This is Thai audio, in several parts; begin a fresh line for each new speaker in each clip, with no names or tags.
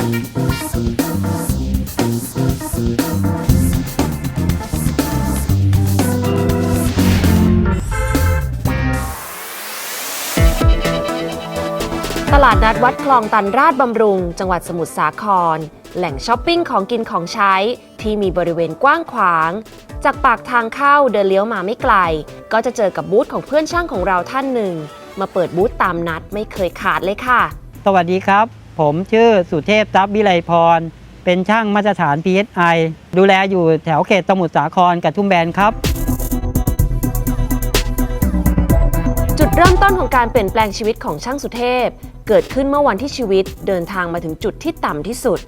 ตลาดนัดวัดคลองตันราชบำรุง จังหวัดสมุทรสาคร แหล่งช้อปปิ้งของกินของใช้ ที่มีบริเวณกว้างขวาง จากปากทางเข้าเดินเลี้ยวมาไม่ไกล ก็จะเจอกับบูธของเพื่อนช่างของเราท่านหนึ่ง มาเปิดบูธตามนัดไม่เคยขาดเลยค่ะ
สวัสดีครับ ผมชื่อสุเทพทรัพย์วิไลพร เป็นช่างมาตรฐาน PSI ดูแลอยู่แถวเขตสมุทรสาครกับทุ่มแบนครับ
จุดเริ่มต้นของการเปลี่ยนแปลงชีวิตของช่างสุเทพ เกิดขึ้นเมื่อวันที่ชีวิตเดินทางมาถึงจุดที่ต่ำที่สุด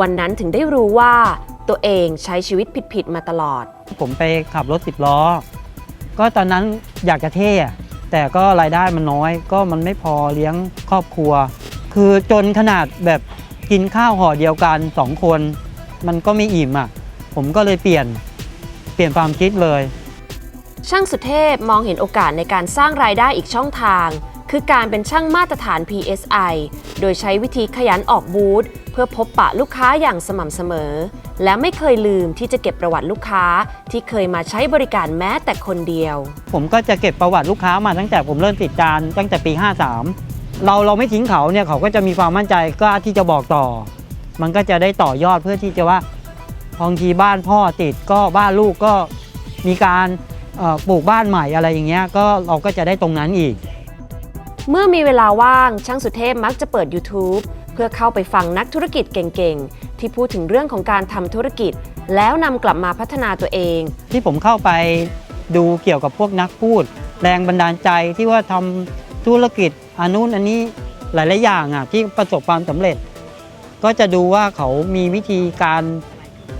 วันนั้นถึงได้รู้ว่าตัวเองใช้ชีวิตผิดๆมาตลอด
ผมไปขับรถสิบล้อ ก็ตอนนั้นอยากจะเท่อะแต่ก็รายได้มันน้อย ก็มันไม่พอเลี้ยงครอบครัว คือจนขนาดแบบกินข้าวห่อเดียวกันสองคน มันก็ไม่อิ่มอะ ผมก็เลยเปลี่ยนเปลี่ยนความคิดเลย
ช่างสุเทพมองเห็นโอกาสในการสร้างรายได้อีกช่องทาง คือการเป็นช่างมาตรฐาน PSI โดยใช้วิธีขยันออกบูธเพื่อพบปะลูกค้าอย่างสม่ำเสมอ และไม่เคยลืมที่จะเก็บประวัติลูกค้าที่เคยมาใช้บริการแม้แต่คนเดียว
ผมก็จะเก็บประวัติลูกค้ามาตั้งแต่ผมเริ่มติดจานตั้งแต่ปี 53 เราเราไม่ทิ้งเขาเนี่ยเขาก็จะมีความมั่นใจกล้าที่จะบอกต่อ มันก็จะได้ต่อยอดเพื่อที่จะว่าบางทีบ้านพ่อติดก็บ้านลูกก็มีการเอ่อปลูกบ้านใหม่อะไรอย่างเงี้ยก็เราก็จะได้ตรงนั้นอีก
เมื่อมีเวลาว่างช่างสุเทพมักจะเปิด YouTube เพื่อเข้าไปฟังนักธุรกิจเก่งๆ ที่พูดถึงเรื่องของการทำธุรกิจ แล้วนำกลับมาพัฒนาตัวเอง
ที่ผมเข้าไปดูเกี่ยวกับพวกนักพูด แรงบันดาลใจที่ว่าทำ ธุรกิจอันนู้นอันนี้หลายๆอย่างอะที่ประสบความสำเร็จ ก็จะดูว่าเขามีวิธีการ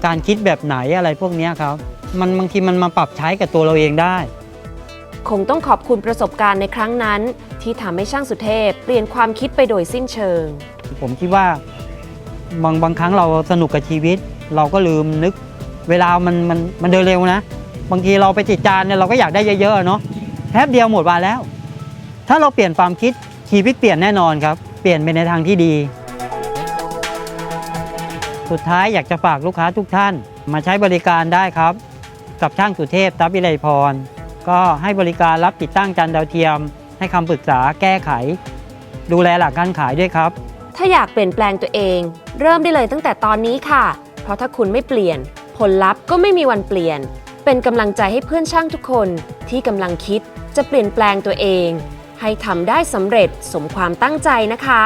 การคิดแบบไหนอะไรพวกเนี้ยครับ มันบางทีมันมาปรับใช้กับตัวเราเองได้
คงต้องขอบคุณประสบการณ์ในครั้งนั้น ที่ทำให้ช่างสุเทพ เปลี่ยนความคิดไปโดยสิ้นเชิง
ผมคิดว่าบางบางครั้งเราสนุกกับชีวิต เราก็ลืมนึก เวลามันมันมันเดินเร็วนะ บางทีเราไปติดจานเนี่ยเราก็อยากได้เยอะๆเนาะแป๊บเดียวหมดวันแล้ว ถ้าเราเปลี่ยนความคิดชีวิตเปลี่ยนแน่นอนครับ เปลี่ยนไปในทางที่ดี สุดท้ายอยากจะฝากลูกค้าทุกท่าน มาใช้บริการได้ครับ กับช่างสุเทพทัพวิไลพร ก็ให้บริการรับติดตั้งจานดาวเทียม ให้คำปรึกษาแก้ไข ดูแลหลักการขายด้วยครับ
ถ้าอยากเปลี่ยนแปลงตัวเอง เริ่มได้เลยตั้งแต่ตอนนี้ค่ะ เพราะถ้าคุณไม่เปลี่ยน ผลลัพธ์ก็ไม่มีวันเปลี่ยน เป็นกำลังใจให้เพื่อนช่างทุกคนที่กำลังคิดจะเปลี่ยนแปลงตัวเอง ให้ทำได้สำเร็จสมความตั้งใจนะคะ